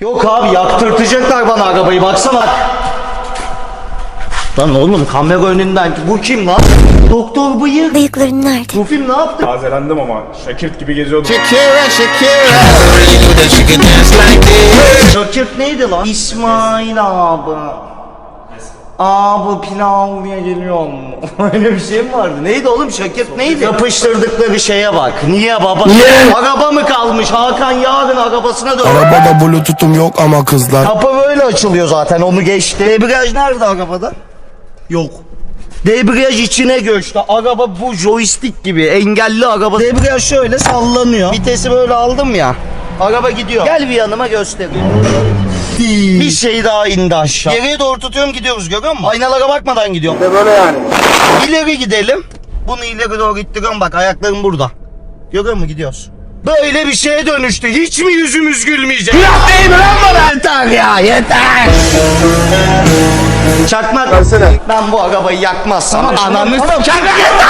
Yok abi yaktırtacaklar bana arabayı baksana. Lan oğlum kamera önünden bu kim lan? Doktor bıyık. Bıyıkların nerede? Bu film ne yaptı? Tazelendim ama Şakirt gibi geziyordum. Şakirt neydi lan? İsmail abi. Abi pilavlıya geliyor mu? Öyle bir şey mi vardı? Neydi oğlum Şakirt neydi? Yapıştırdıkları şeye bak. Niye baba? Niye? Araba mı kalmış? Hakan yarın arabasına dön. Arabada bluetooth'um yok ama kızlar Kapı böyle açılıyor zaten onu geçti. Debriyaj nerede arabada? Yok. Debriyaj içine göçtü. Araba bu joystick gibi engelli araba. Debriyaj şöyle sallanıyor. Vitesi böyle aldım ya. Araba gidiyor. Gel bir yanıma göstereyim. Bir şey daha indi aşağı. Geriye doğru tutuyorum gidiyoruz görüyor musun? Aynalara bakmadan gidiyorum. De böyle yani. İleri gidelim. Bunu ileri doğru ittiriyorum bak ayaklarım burada. Görüyor musun gidiyoruz. Böyle bir şeye dönüştü. Hiç mi yüzümüz gülmeyecek? Günah değil mi lan bana? Yeter ya yeter. Çakmak. Ben bu arabayı yakmazsam ananı Çakmak yeter.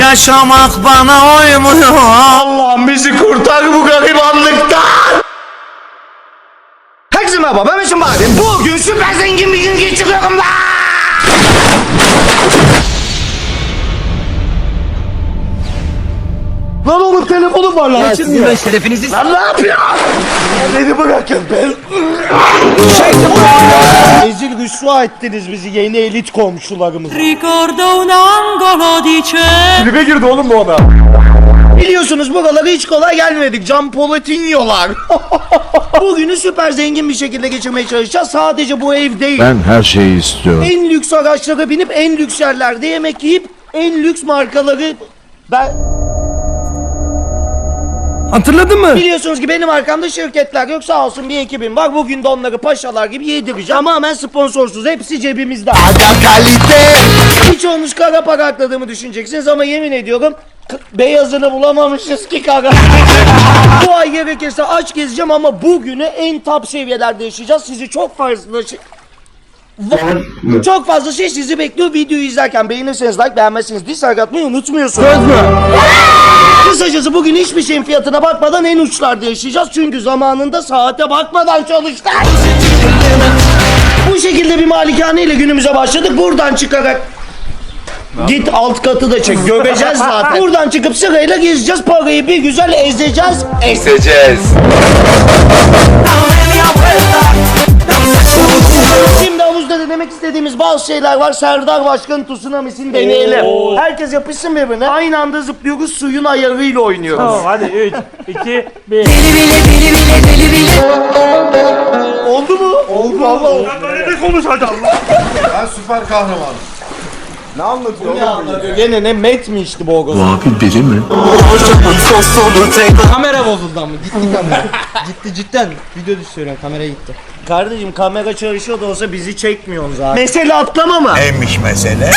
Yaşamak bana Allah'ım bizi kurtar bu garibanlıktan. Herkese merhaba ben Mesut Bari. Bugün süper zengin bir gün geçiriyorum lan. Lan oğlum telefonum var lan. Sizin ben şerefinizi... Lan ne yapıyorsun? Beni bırakın ben... Ezil rüsva ettiniz bizi yeni elit komşularımız. Ricordo un angolo di cielo Tribe girdi oğlum bu adam. Biliyorsunuz buralara hiç kolay gelmedik. Can Polatinyolar. Bugünü süper zengin bir şekilde geçirmeye çalışacağız. Sadece bu ev değil. Ben her şeyi istiyorum En lüks araçlara binip en lüks yerlerde yemek yiyip en lüks markaları ben Hatırladın mı? biliyorsunuz ki benim arkamda şirketler yok sağ olsun bir ekibim var. Bugün de onları paşalar gibi yedireceğim. Tamamen sponsorsuz. Hepsi cebimizde. Hiç olmuş kara para akladığımı düşüneceksiniz ama yemin ediyorum beyazını bulamamışız ki kara. Bu ay gerekirse aç gezeceğim ama bugünü en top seviyelerde yaşayacağız. Sizi çok fazla şey... Çok fazla şey sizi bekliyor videoyu izlerken. Beğenirseniz like, beğenmezseniz dislike atmayı unutmuyorsunuz. Söz mü? Kısacası bugün hiçbir şeyin fiyatına bakmadan en uçlarda yaşayacağız. Çünkü zamanında saate bakmadan çalıştık. Bu şekilde bir malikane ile günümüze başladık. Buradan çıkarak Git alt katı da çek. Göbeceğiz zaten. Buradan çıkıp sırayla gezeceğiz. Parayı bir güzel ezeceğiz. Ezeceğiz Şimdi havuzda denemek istediğimiz bazı şeyler var. Serdar Başkan tsunamisini deneyelim. Herkes yapışsın birbirine. Aynı anda zıplıyoruz. Suyun ayarıyla oynuyoruz. Tamam hadi 3, 2, 1. Deli bile deli bile deli bile Oldu mu? Oldu valla oldu. Böyle de konuş hadi Allah. Ben süper kahramanım Ne anlatıyor Ne anlatıyor? Gene ne met mi içti bu ogoz? abi biri mi? Kamera bozuldu ama gitti kamera. gitti cidden. Video düşürüyorum kamera gitti. Kardeşim kamera çalışıyor da olsa bizi çekmiyorsun zaten. Mesele atlama mı? Neymiş mesele?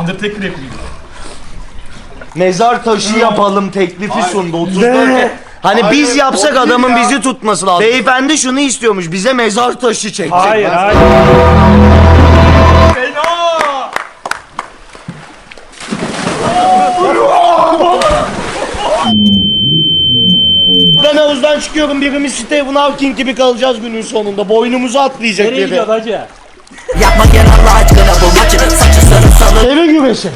Undertaker yapayım. Mezar taşı yapalım teklifi sundu 34. Hani biz yapsak adamın bizi tutması lazım. Beyefendi şunu istiyormuş bize mezar taşı çekecek. Hayır hayır. Havuzdan çıkıyorum birimiz Stephen Hawking gibi kalacağız günün sonunda. Boynumuzu atlayacak Nereye biri. gidiyorsun hacı? Eve güreşi.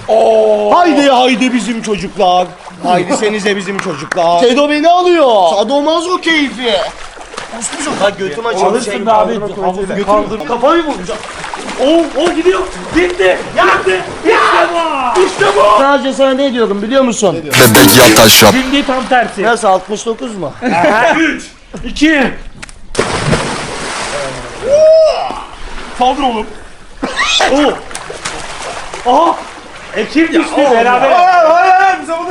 Haydi haydi bizim çocuklar. Haydi senize bizim çocuklar. Sedo beni alıyor. Sadomazo keyfi. Kusmuş o. Bak götüm açıldı. Alırsın be abi. Havuzu kaldır. Kafayı vuracağım. Oo, o gidiyor. Gitti. Gitti. İşte bu. İşte bu. Sadece sana ne diyorum biliyor musun? Bebek yat aşağı Şimdi tam tersi. Nasıl 69 mu? 3, 2. Saldır oğlum. Oo. Aha. Ekip düştü beraber.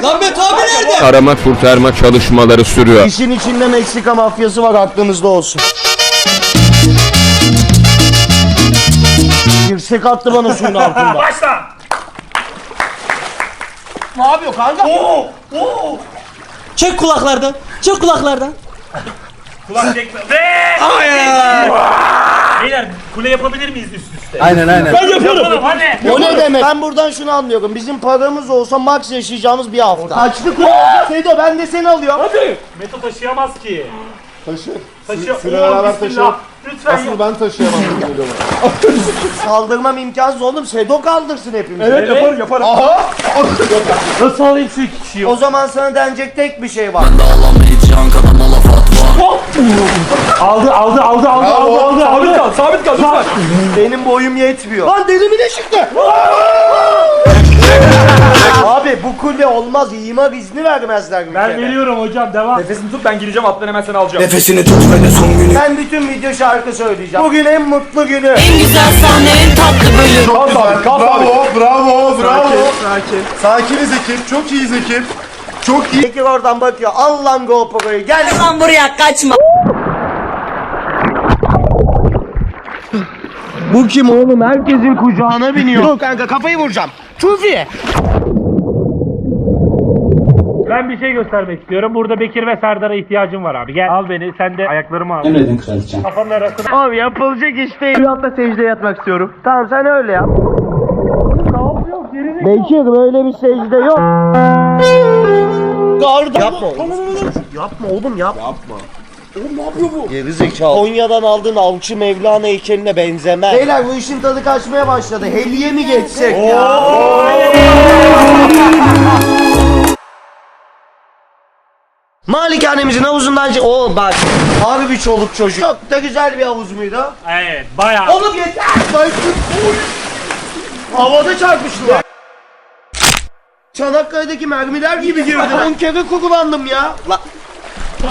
Lan Beto abi nerede? Arama kurtarma çalışmaları sürüyor. İşin içinde Meksika mafyası var aklınızda olsun. Dirsek attı bana suyun altında. Başla. ne yapıyor kanka? Oo. Oo. Çek kulaklardan. Çek kulaklardan. Kulak çekme. Ve. Hayır. Beyler kule yapabilir miyiz üst üste? Aynen aynen. Ben yaparım. Hadi. O ne demek? Ben buradan şunu anlıyorum. Bizim paramız olsa max yaşayacağımız bir hafta. Kaçlı kule? Sedo ben de seni alıyorum. Hadi. Meto taşıyamaz ki. Taşı. Taşıyor. Süre Oo, beraber taşı. Lütfen ya. Asıl ben taşıyamam. Kaldırmam imkansız oğlum. Sedo kaldırsın hepimizi. Evet, yaparım yaparım. Aha! Nasıl alayım şu iki kişiyi? O zaman sana denecek tek bir şey var. Aldı aldı aldı aldı aldı aldı. Sabit kal sabit kal lütfen. Benim boyum yetmiyor. Lan deli mi de çıktı? Abi bu kule olmaz. İmar izni vermezler bir Ben kere. veriyorum hocam devam. Nefesini tut ben gireceğim alttan hemen seni alacağım. Ben bütün video şarkı söyleyeceğim. Bugün en mutlu günü. En güzel sahne en tatlı bölüm Çok güzel. Bravo, bravo, bravo. Sakin. Sakiniz ekip, çok iyiyiz ekip. Çok iyi. Bekir oradan bakıyor. Al lan GoPro'yu gel. Lan buraya kaçma Bu kim oğlum? Herkesin kucağına biniyor. Dur kanka kafayı vuracağım. Tufi. Ben bir şey göstermek istiyorum. Burada Bekir ve Serdar'a ihtiyacım var abi. Gel al beni sen de ayaklarımı al. Emredin kraliçem. Kafanın arasına. Abi yapılacak iş değil. Bir hafta secdeye yatmak istiyorum. Tamam sen öyle yap. Bekir böyle bir secde yok. Garda. Yapma oğlum. Yapma oğlum yap. Yapma. Oğlum ne yapıyor bu? Geri zekalı. Konya'dan aldığın Avcı Mevlana heykeline benzemez. Beyler bu işin tadı kaçmaya başladı. Heliye mi geçsek ya? Malikanemizin havuzundan... Oo bak. Harbi bir çoluk çocuk. Çok da güzel bir havuz muydu? Evet bayağı. Oğlum yeter. Havada çarpıştılar. Çanakkale'deki mermiler gibi girdi. 10 kere kullandım ya. La.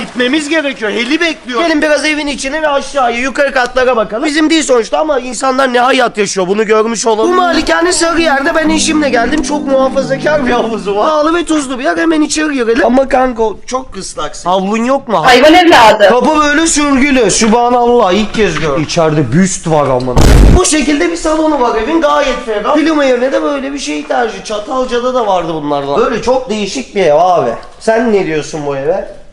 Gitmemiz gerekiyor. Heli bekliyor. Gelin biraz evin içine ve aşağıya yukarı katlara bakalım. Bizim değil sonuçta ama insanlar ne hayat yaşıyor bunu görmüş olalım. Bu malikane Sarıyer'de ben eşimle geldim. Çok muhafazakar bir havuzu var. Pahalı ve tuzlu bir yer. Hemen içeri girelim. Ama kanka çok ıslaksın. Havlun yok mu? Hayvan evladı Kapı böyle sürgülü. Sübhanallah ilk kez gördüm. İçeride büst var aman. Bu şekilde bir salonu var evin gayet ferah. Klima yerine de böyle bir şey tercih. Çatalca'da da vardı bunlardan. Böyle çok değişik bir ev abi. Sen ne diyorsun bu eve?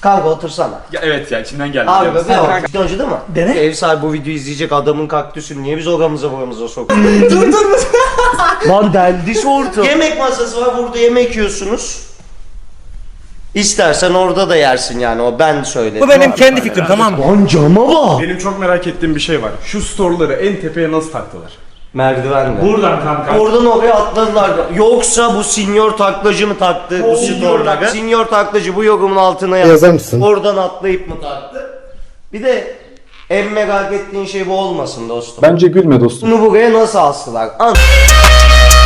Kanka otursana. Ya evet ya içimden geldi. Abi be bak. Önce değil mi? Dene. Ev sahibi bu videoyu izleyecek adamın kaktüsünü niye biz oramıza buramıza sokuyoruz? dur dur Lan deldi şortu. Yemek masası var burada yemek yiyorsunuz. İstersen orada da yersin yani o ben söyledim. Bu benim kendi fikrim tamam mı? Lan cama bak. Benim çok merak ettiğim bir şey var. Şu storeları en tepeye nasıl taktılar? Merdivenle. Buradan kanka. Oradan oraya atladılar. Yoksa bu sinyor taklacı mı taktı bu sinyorları? Sinyor taklacı bu yorumun altına yazar mısın? Oradan atlayıp mı taktı? Bir de en merak ettiğin şey bu olmasın dostum. Bence gülme dostum. Bunu buraya nasıl astılar? An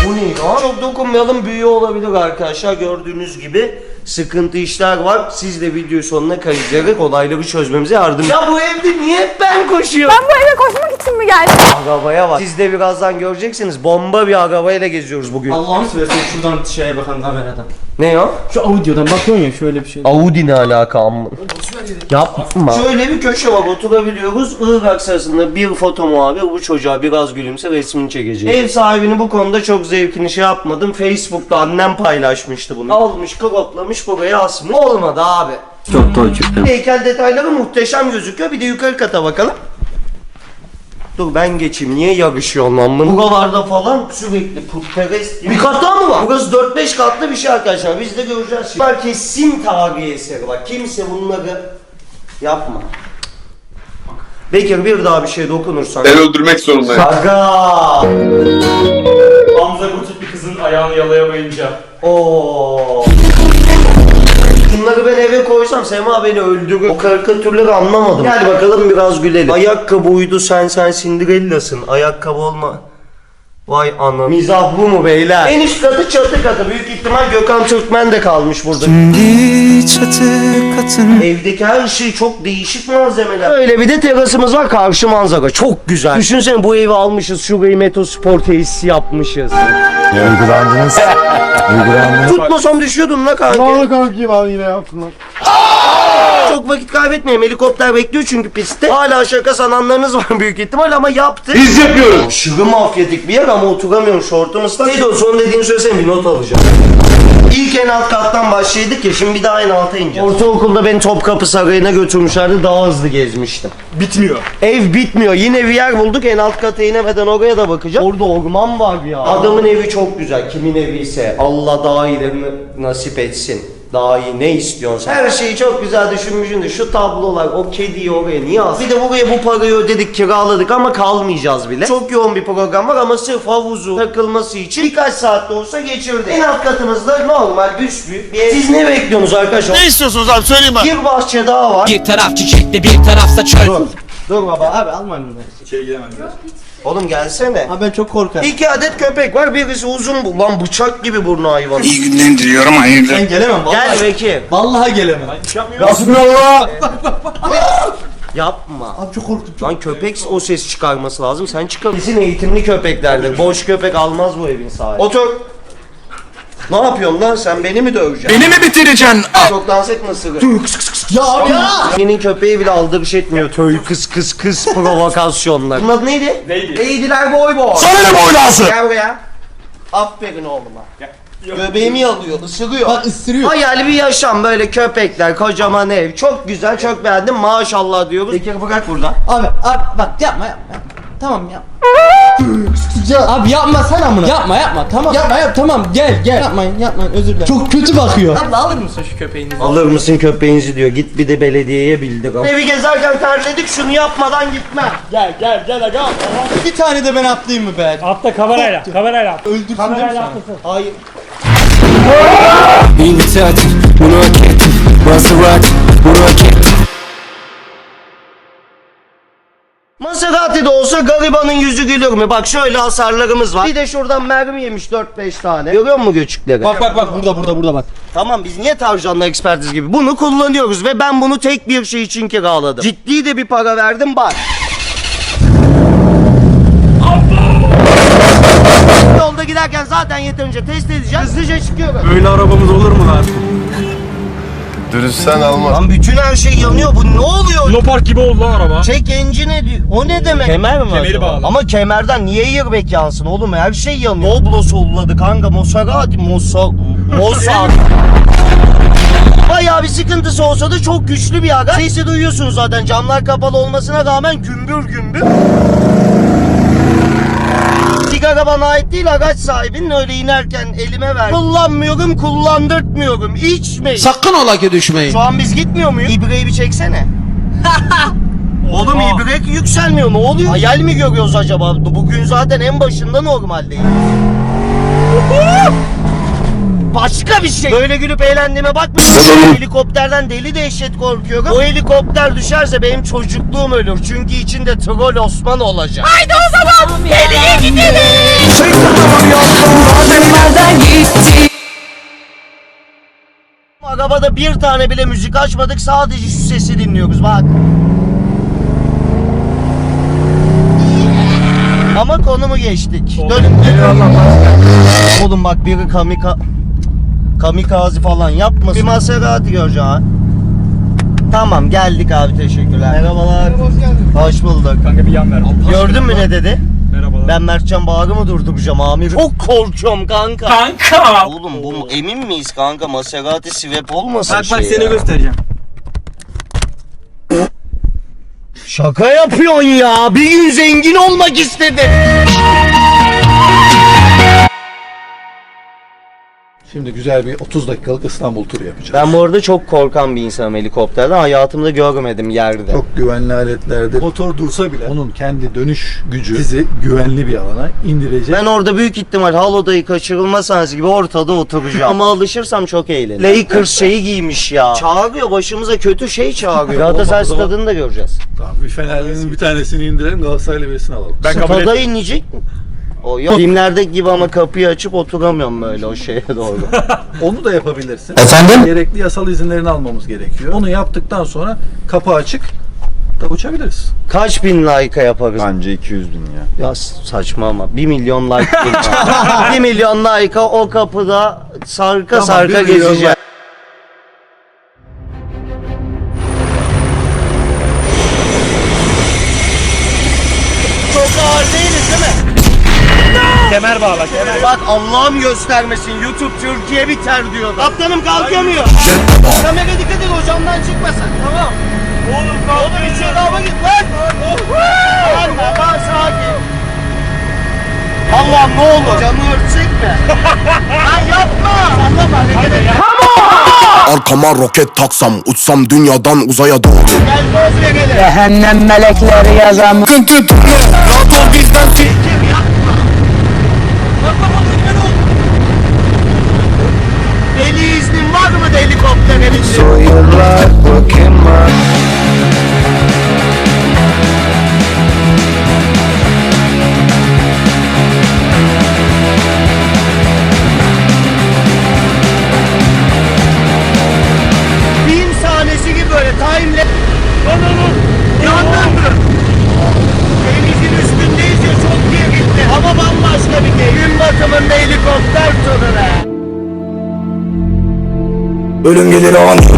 bu neydi o? Çok dokunmayalım büyü olabilir arkadaşlar gördüğünüz gibi sıkıntı işler var. Siz de video sonuna kayıtlayarak olayları çözmemize yardım Ya bu evde niye hep ben koşuyorum? Bu eve koşmak için mi geldin? Arabaya bak. Siz de birazdan göreceksiniz. Bomba bir arabayla geziyoruz bugün. Allah'ını seversen şuradan şeye bakalım kameradan. Ne o? Şu audiodan bakıyorsun ya şöyle bir şey. Audi ne alaka amma? Yapma. Şöyle bir köşe var oturabiliyoruz. Irak sırasında bir foto muhabir bu çocuğa biraz gülümse resmini çekecek. Ev sahibini bu konuda çok zevkini şey yapmadım. Facebook'ta annem paylaşmıştı bunu. Almış, kroplamış buraya asmış. Olmadı abi. Çok da Heykel detayları muhteşem gözüküyor. Bir de yukarı kata bakalım. Dur ben geçeyim. Niye yarışıyorsun lan bunu? Buralarda falan sürekli putperest. Bir kat daha mı var? Burası 4-5 katlı bir şey arkadaşlar. Biz de göreceğiz şimdi. Bunlar kesin tarihi eseri bak. Kimse bunları yapma. Bekir bir daha bir şey dokunursan. Ben öldürmek zorundayım. Aga. Hamza bu bir kızın ayağını yalayamayınca. Oo. Bunları ben eve koysam Sema beni öldürür. O karikatürleri anlamadım. Gel bakalım biraz gülelim. Ayakkabı uydu sen sen Cinderella'sın. Ayakkabı olma. Vay anam. Mizah bu mu beyler? En üst katı çatı katı. Büyük ihtimal Gökhan Türkmen de kalmış burada. Evdeki her şey çok değişik malzemeler. Öyle bir de terasımız var karşı manzara. Çok güzel. Düşünsene bu evi almışız. Şurayı Meto Spor tesisi yapmışız. Uygulandınız. Uygulandınız. Tutmasam düşüyordun la kanka. Vallahi kanki ben yine yaptım lan. Çok vakit kaybetmeyelim. Helikopter bekliyor çünkü pistte. Hala şaka sananlarınız var büyük ihtimal ama yaptı. Biz yapıyoruz. Aşırı mafyatik bir yer ama oturamıyorum şortum ıslak. Ne diyorsun son dediğini söylesene bir not alacağım. İlk en alt kattan başladık ya şimdi bir daha en alta ineceğiz. Ortaokulda beni Topkapı Sarayı'na götürmüşlerdi daha hızlı gezmiştim. Bitmiyor. Ev bitmiyor. Yine bir yer bulduk. En alt kata inemeden oraya da bakacağım. Orada orman var ya. Adamın evi çok güzel. Kimin evi ise Allah daha iyilerini nasip etsin. Daha iyi ne istiyorsun sen? Her şeyi çok güzel düşünmüşsün de şu tablolar o kediyi oraya niye aldın? Bir de buraya bu parayı ödedik kiraladık ama kalmayacağız bile. Çok yoğun bir program var ama sırf havuzu takılması için birkaç saatte olsa geçirdik. En alt katımızda normal büsbük bir ev. Siz ne bekliyorsunuz arkadaşlar? Ne istiyorsunuz abi söyleyin bana. Bir bahçe daha var. Bir taraf çiçekli bir tarafsa çöl Dur. Dur baba. Abi almayın bunu. İçeri giremem biraz. Oğlum gelsene. Abi ben çok korkarım. İki adet köpek var. Birisi uzun bu. Lan bıçak gibi burnu hayvan. İyi günler diliyorum hayırlı. Ben gelemem vallahi. Gel Bekir. Vallahi gelemem. Yapma. Abi çok korktum. Lan köpek o ses çıkarması lazım. Sen çıkar. Kesin eğitimli köpeklerdir. Boş köpek almaz bu evin sahibi. Otur. Ne yapıyorsun lan sen beni mi döveceksin? Beni mi bitireceksin? Çok dans etme sıkı. Ya abi ya. Senin köpeği bile aldırış etmiyor. Töy kıs kıs kıs provokasyonlar. Bunun adı neydi? Neydi? Leydiler boy boy. Sana ne boylası? Gel buraya. Aferin oğluma. Göbeğimi yalıyor, ısırıyor. Bak ısırıyor. Hayali bir yaşam böyle köpekler, kocaman ev. Çok güzel, çok beğendim. Maşallah diyoruz. Bekir bırak burada. Abi abi bak yapma yapma. Tamam ya. Abi yapma sen amına. Yapma yapma tamam. Yapma yap tamam gel gel. Yapmayın yapmayın özür dilerim. Çok kötü bakıyor. Abla alır mısın şu köpeğini? Alır mısın köpeğinizi diyor. Git bir de belediyeye bildir. Evi gezerken terledik şunu yapmadan gitmem. Gel gel gel gel. Bir tane de ben atlayayım mı be? Atla kamerayla. Kamerayla. Öldürsün değil mi Kamerayla atlasın. Hayır. Tatil. Bunu hak ettim. Maserati. Bunu hak ettim. Maserati de olsa garibanın yüzü gülür mü? Bak şöyle hasarlarımız var. Bir de şuradan mermi yemiş 4-5 tane. Görüyor musun göçükleri? Bak bak bak burada burada burada bak. Tamam biz niye tavşanla ekspertiz gibi? Bunu kullanıyoruz ve ben bunu tek bir şey için kiraladım. Ciddi de bir para verdim bak. Yolda giderken zaten yeterince test edeceğim. Hızlıca çıkıyorum. Böyle arabamız olur mu lan? Dürüstten almaz. Lan bütün her şey yanıyor. Bu ne oluyor? Lopark gibi oldu lan araba. Çek engine diyor. O ne demek? Kemer mi Kemeri acaba? bağlı. Ama kemerden niye airbag yansın oğlum? Her şey yanıyor. Doblo solladı kanka. Maserati. Mosa... Mossad. Bayağı bir sıkıntısı olsa da çok güçlü bir aga. Sesi duyuyorsunuz zaten. Camlar kapalı olmasına rağmen gümbür gümbür. Sigara bana ait değil araç sahibinin öyle inerken elime ver. Kullanmıyorum kullandırtmıyorum. İçmeyin. Sakın ola ki düşmeyin. Şu an biz gitmiyor muyuz? İbreyi bir çeksene. Oğlum ibrek yükselmiyor. Ne oluyor? Hayal mi görüyoruz acaba? Bugün zaten en başında normaldeyiz. Başka bir şey. Böyle gülüp eğlendiğime bakmayın. Helikopterden deli dehşet korkuyorum. O helikopter düşerse benim çocukluğum ölür. Çünkü içinde troll Osman olacak. Haydi o zaman deliye gidelim. Arabada bir tane bile müzik açmadık. Sadece şu sesi dinliyoruz. Bak. Ama konumu geçtik. Dönün. Oğlum bak biri kamika... Kamikaze falan yapmasın. Bir Maserati göreceğim ha. Tamam geldik abi teşekkürler. Merhabalar. Hoş geldin. Hoş bulduk. Kanka bir yan ver. Gördün mü ne dedi? Merhabalar. Ben Mertcan Bağrı mı durduracağım amirim? Çok korkuyorum kanka. Kanka. Oğlum bu emin miyiz kanka Maserati Swap olmasın Bak bak şey seni ya. göstereceğim. Şaka yapıyorsun ya. Bir gün zengin olmak istedim. Şimdi güzel bir 30 dakikalık İstanbul turu yapacağız. Ben bu arada çok korkan bir insanım helikopterden. Hayatımda görmedim yerde. Çok güvenli aletlerde motor dursa bile onun kendi dönüş gücü sizi güvenli bir alana indirecek. Ben orada büyük ihtimal halodayı kaçırılma sahnesi gibi ortada oturacağım. Ama alışırsam çok eğlenirim. Lakers şeyi giymiş ya. Çağırıyor başımıza kötü şey çağırıyor. Galatasaray Olmaz o zaman. stadını da göreceğiz. Tamam bir Fenerli'nin bir tanesini indirelim Galatasaraylı birisini alalım. Ben kabul Stada inecek mi? O yok. Filmlerdeki gibi ama kapıyı açıp oturamıyorum böyle o şeye doğru. Onu da yapabilirsin. Efendim? Gerekli yasal izinlerini almamız gerekiyor. Onu yaptıktan sonra kapı açık da uçabiliriz. Kaç bin like'a yaparız? Bence 200 bin ya. Ya saçma ama 1 milyon like değil. 1 milyon like'a o kapıda sarka Tamam, sarka gezeceğim. Kemer bağla kemer. Bak Allah'ım göstermesin YouTube Türkiye biter diyor. Kaptanım kalkamıyor. Kamera dikkat et o camdan çıkmasın. Tamam. Oğlum kaldı. Oğlum içeri hava git lan. Lan baba sakin. Allah'ım ne olur camı örtsek mi? Lan yapma. Sallama hareket et. Arkama roket taksam uçsam dünyadan uzaya doğru Gel verelim. Cehennem melekleri Rahat ol bizden So your life, what can my Ölüm gelir an Dediğimiz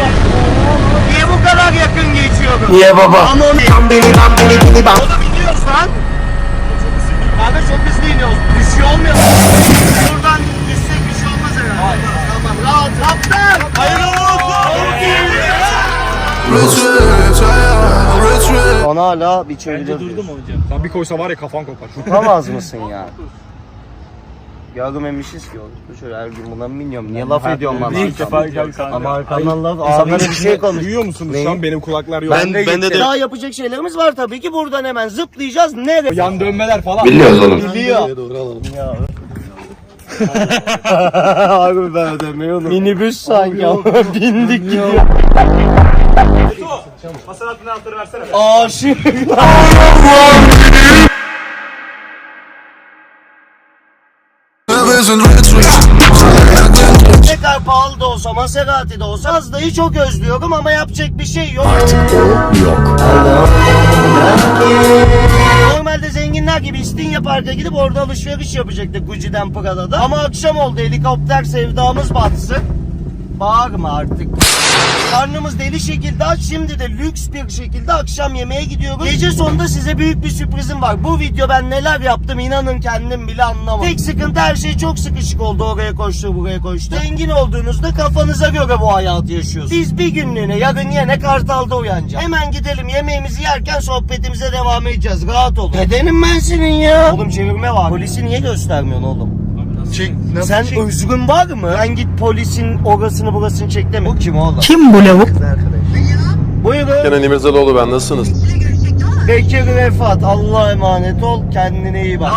bak. Niye bu kadar yakın geçiyorum? Niye baba? Ama onu... Tam beni tam beni beni bak. Onu biliyoruz lan. Kanka çok hızlı iniyoruz. Düşüyor olmuyor. Buradan düşsek bir şey olmaz herhalde. Tamam rahat. Kaptan. Hayırlı olsun. Bana hala bir çölde durdum hocam. Sen bir koysa var ya kafan kopar. Tutamaz mısın ya? Görmemişiz ki oğlum. Şöyle her gün buna biniyorum? Niye laf ediyorsun bana? İlk defa geldi Ama arkamdan laf. İnsanlara bir şey konuş. Duyuyor musunuz şu an benim kulaklar yok. Ben, ben de de Daha yapacak şeylerimiz var tabii ki. Buradan hemen zıplayacağız. Nereye? Yan dönmeler falan. Biliyoruz oğlum Biliyor. Doğru alalım. Harbi ben ödemeyi unuttum. Minibüs sanki ama bindik gidiyor. Masanın anahtarı versene. Aşık. Pahalı da olsa, Maserati de olsa Mazda'yı çok özlüyorum ama yapacak bir şey yok. Yok Normalde zenginler gibi İstinye Park'a gidip orada alışveriş yapacaktık Gucci'den Prada'da. Ama akşam oldu helikopter sevdamız batsın. Bağırma artık. Karnımız deli şekilde aç. Şimdi de lüks bir şekilde akşam yemeğe gidiyoruz. Gece sonunda size büyük bir sürprizim var. Bu video ben neler yaptım inanın kendim bile anlamadım. Tek sıkıntı her şey çok sıkışık oldu. Oraya koştu buraya koştu. Zengin olduğunuzda kafanıza göre bu hayatı yaşıyorsunuz. Biz bir günlüğüne yarın yine Kartal'da uyanacağız. Hemen gidelim yemeğimizi yerken sohbetimize devam edeceğiz. Rahat olun. Nedenim ben senin ya? Oğlum çevirme var. Polisi niye göstermiyorsun oğlum? Sen özgün var mı? Ben git polisin orasını burasını çek deme. Bu kim oğlum? Kim bu lavuk? Buyurun. Kenan İmirzalıoğlu ben nasılsınız? Bekir Refat Allah'a emanet ol kendine iyi bak.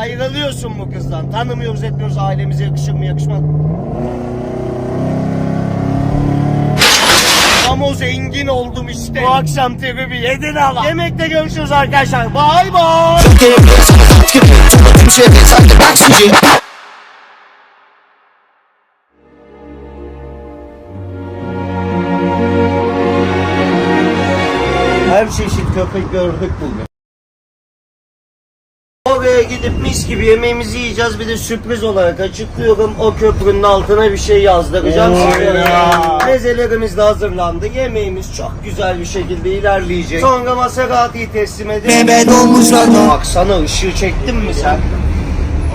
Ayrılıyorsun bu kızdan. Tanımıyoruz etmiyoruz ailemize yakışır mı yakışmaz mı? Ama o zengin oldum işte. Bu akşam tribi yedin ala. Yemekte görüşürüz arkadaşlar. Bay bay. Köpek gördük bugün. Oraya gidip mis gibi yemeğimizi yiyeceğiz. Bir de sürpriz olarak açıklıyorum. O köprünün altına bir şey yazdıracağım. Mezelerimiz de hazırlandı. Yemeğimiz çok güzel bir şekilde ilerleyecek. Sonra Maserati'yi teslim edeceğiz. Baksana ışığı çektin mi sen?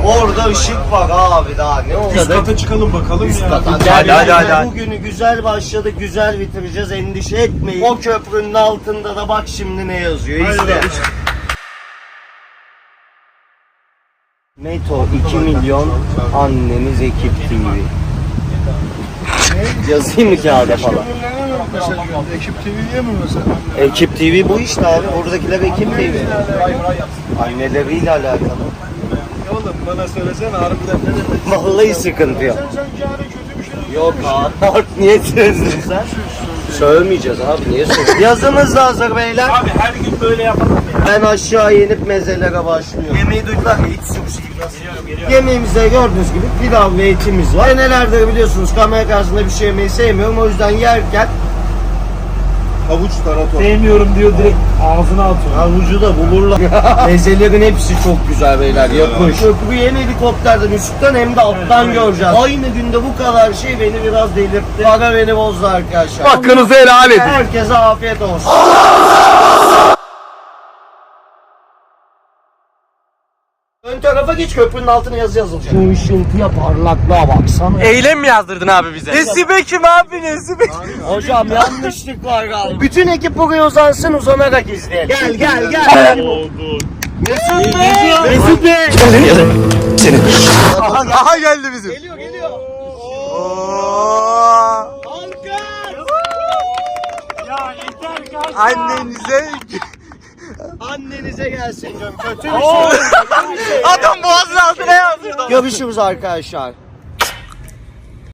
Orada ışık var abi daha ne oldu? Üst kata çıkalım bakalım ya. Hadi hadi hadi. Bugünü güzel başladık, güzel bitireceğiz. Endişe etmeyin. O köprünün altında da bak şimdi ne yazıyor. İzle. Meto 2 milyon annemiz ekip TV. Yazayım mı kağıda falan? Ekip TV'ye mi mesela? Ekip TV bu işte abi. Buradakiler Ekip TV. Anneleriyle alakalı. Bana söylesene harbiden ne demek? Vallahi sıkıntı yok. Sen yani kötü bir şey Yok abi. Art niye sözdün sen? Sövmeyeceğiz abi niye sövmeyeceğiz? Yazımız da hazır beyler. Abi her gün böyle yapalım ya. Ben aşağı inip mezelere başlıyorum. Yemeği duydular ya hiç sushi. Yemeğimizde gördüğünüz gibi pilav ve etimiz var. Ben nelerdir biliyorsunuz kamera karşısında bir şey yemeyi sevmiyorum. O yüzden yerken Havuç tarator. Sevmiyorum diyor direkt ağzına atıyor. havucu da bulurlar. Mezelerin hepsi çok güzel beyler yapış. Köprüyü hem helikopterden üstten hem de alttan göreceğiz. Aynı günde bu kadar şey beni biraz delirtti. Para beni bozdu arkadaşlar. Hakkınızı helal edin Herkese afiyet olsun. Tarafa geç köprünün altına yazı yazılacak. Şu ışıltıya parlaklığa baksana. Eylem mi yazdırdın abi bize? Nesibe kim abi Nesibe? Hocam yanlışlık var galiba. Bütün ekip buraya uzansın uzanarak izleyelim. Gel gel gel. Mesut Bey. Mesut Bey. Aha geldi bizim. Geliyor geliyor. Annenize Annenize gelsin diyorum. Kötü bir şey. Adam boğazın altına yazdırdı. Görüşürüz arkadaşlar.